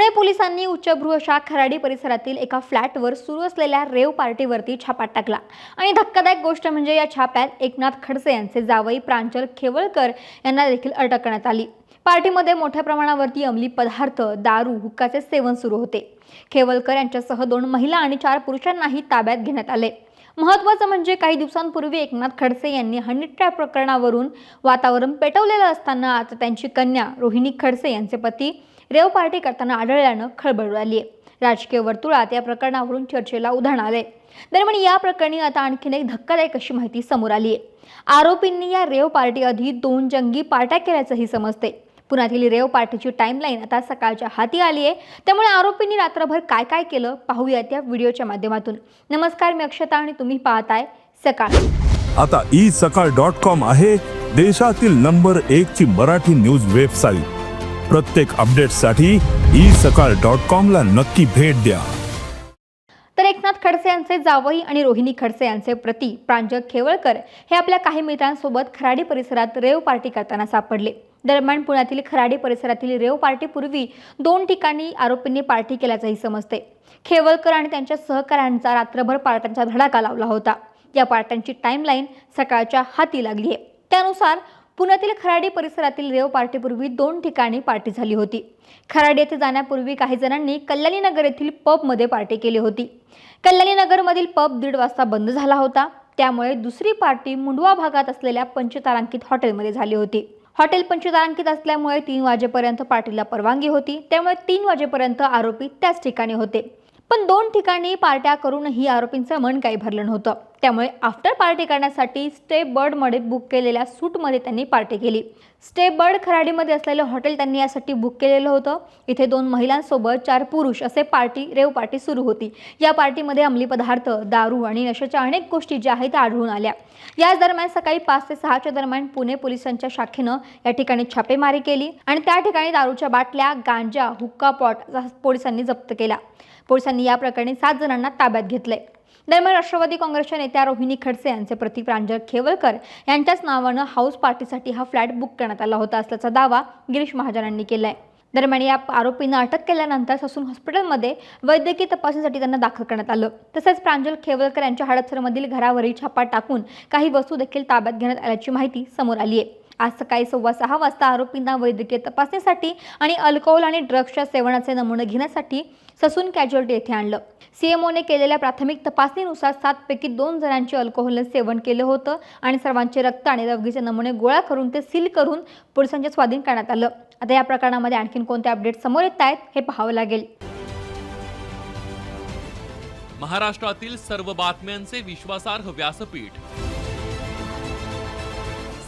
पुणे पोलिसांनी उच्चभ्रूशा खराडी परिसरातील एका फ्लॅटवर सुरू असलेल्या रेव पार्टीवरती छापा टाकला. आणि धक्कादायक गोष्ट म्हणजे या छाप्यात एकनाथ खडसे यांचे जावई प्रांजल खेवळकर यांना देखील अटक करण्यात आली. पार्टीमध्ये मोठ्या प्रमाणावरती अंमली पदार्थ दारू हुक्काचे सेवन सुरू होते. खेवलकर यांच्यासह दोन महिला आणि चार पुरुषांनाही ताब्यात घेण्यात आले. महत्त्वाचं म्हणजे काही दिवसांपूर्वी एकनाथ खडसे यांनी हनी ट्रॅप प्रकरणावरून वातावरण पेटवलेलं असताना आता त्यांची कन्या रोहिणी खडसे यांचे पती रेव पार्टी करताना आढळल्यानं खळबळ उडाली आहे. राजकीय वर्तुळात या प्रकरणावरून चर्चेला उधाण आले दरम्यान या प्रकरणी आता आणखीन एक धक्कादायक अशी माहिती समोर आली आहे. आरोपींनी या रेव पार्टी आधी दोन जंगी पार्ट्या केल्याचंही समजते पुण्यातील रेव पार्टीची टाईमलाईन आता सकाळच्या हाती आली आहे. त्यामुळे आरोपींनी रात्रभर काय काय केलं पाहूयात या व्हिडिओच्या माध्यमातून. नमस्कार मी अक्षता आणि तुम्ही पाहताय सकाळ. आता ई सकाळ डॉट कॉम आहे देशातील नंबर एक ची मराठी न्यूज वेबसाईट प्रत्येक अपडेटसाठी ई सकाळ डॉट कॉम ला नक्की भेट द्या. तर एकनाथ खडसे यांचे जावई आणि रोहिणी खडसे यांचे प्रती प्रांजळ खेवळकर हे आपल्या काही मित्रांसोबत खराडी परिसरात रेव पार्टी करताना सापडले. दरम्यान पुण्यातील खराडी परिसरातील रेव पार्टीपूर्वी दोन ठिकाणी आरोपींनी पार्टी केल्याचंही समजते. खेवलकर आणि त्यांच्या सहकाऱ्यांचा रात्रभर पार्ट्यांचा धडाका लावला होता. या पार्ट्यांची टाईमलाईन सकाळच्या हाती लागली आहे. त्यानुसार पुण्यातील खराडी परिसरातील रेव पार्टीपूर्वी दोन ठिकाणी पार्टी झाली होती. खराडी येथे जाण्यापूर्वी काही जणांनी कल्याणीनगर येथील पबमध्ये पार्टी केली होती. कल्याणी नगरमधील पब दीड वाजता बंद झाला होता. त्यामुळे दुसरी पार्टी मुंडवा भागात असलेल्या पंचतारांकित हॉटेलमध्ये झाली होती. हॉटेल पंचतारांकित असल्यामुळे तीन वाजेपर्यंत पार्टीला परवानगी होती. त्यामुळे तीन वाजेपर्यंत आरोपी त्याच ठिकाणी होते. पण दोन ठिकाणी पार्ट्या करूनही आरोपींचं मन काही भरलं नव्हतं. त्यामुळे आफ्टर पार्टी करण्यासाठी स्टे बर्डमध्ये बुक केलेल्या सूटमध्ये त्यांनी पार्टी केली. स्टे बर्ड खराडीमध्ये असलेलं हॉटेल त्यांनी यासाठी बुक केलेलं होतं. इथे दोन महिलांसोबत चार पुरुष असे पार्टी रेव पार्टी सुरू होती. या पार्टीमध्ये अंमली पदार्थ दारू आणि नशेच्या अनेक गोष्टी ज्या आहेत त्या आढळून आल्या. याच दरम्यान सकाळी पाच ते सहाच्या दरम्यान पुणे पोलिसांच्या शाखेनं या ठिकाणी छापेमारी केली आणि त्या ठिकाणी दारूच्या बाटल्या गांजा हुक्का पॉट पोलिसांनी जप्त केला. पोलिसांनी या प्रकरणी सात जणांना ताब्यात घेतले दरम्यान राष्ट्रवादी काँग्रेसच्या नेत्या रोहिणी खडसे यांचे प्रति प्रांजल खेवलकर यांच्याच नावानं हाऊस पार्टीसाठी हा फ्लॅट बुक करण्यात आला होता असल्याचा दावा गिरीश महाजनांनी केलाय. दरम्यान या आरोपींना अटक केल्यानंतर ससून हॉस्पिटलमध्ये वैद्यकीय तपासणीसाठी त्यांना दाखल करण्यात आलं. तसेच प्रांजल खेवलकर यांच्या हडपसरमधील घरावरील छापा टाकून काही वस्तू देखील ताब्यात घेण्यात आल्याची माहिती समोर आली आहे आज सकाळी सव्वा सहा वाजता आरोपींना वैद्यकीय तपासणीसाठी आणि अल्कोहोल आणि ड्रग्सच्या सेवनाचे नमुने घेण्यासाठी ससून कॅज्युअल्टी येथे आणलं. सीएमओने केलेल्या प्राथमिक तपासणीनुसार सातपैकी दोन जणांचे अल्कोहोलने सेवन केलं होतं आणि सर्वांचे रक्त आणि रवगीचे नमुने गोळा करून ते सील करून पोलिसांच्या स्वाधीन करण्यात आलं. आता या प्रकरणामध्ये आणखीन कोणते अपडेट समोर येत आहेत हे पाहावं लागेल. महाराष्ट्रातील सर्व बातम्यांचे विश्वासार्ह व्यासपीठ.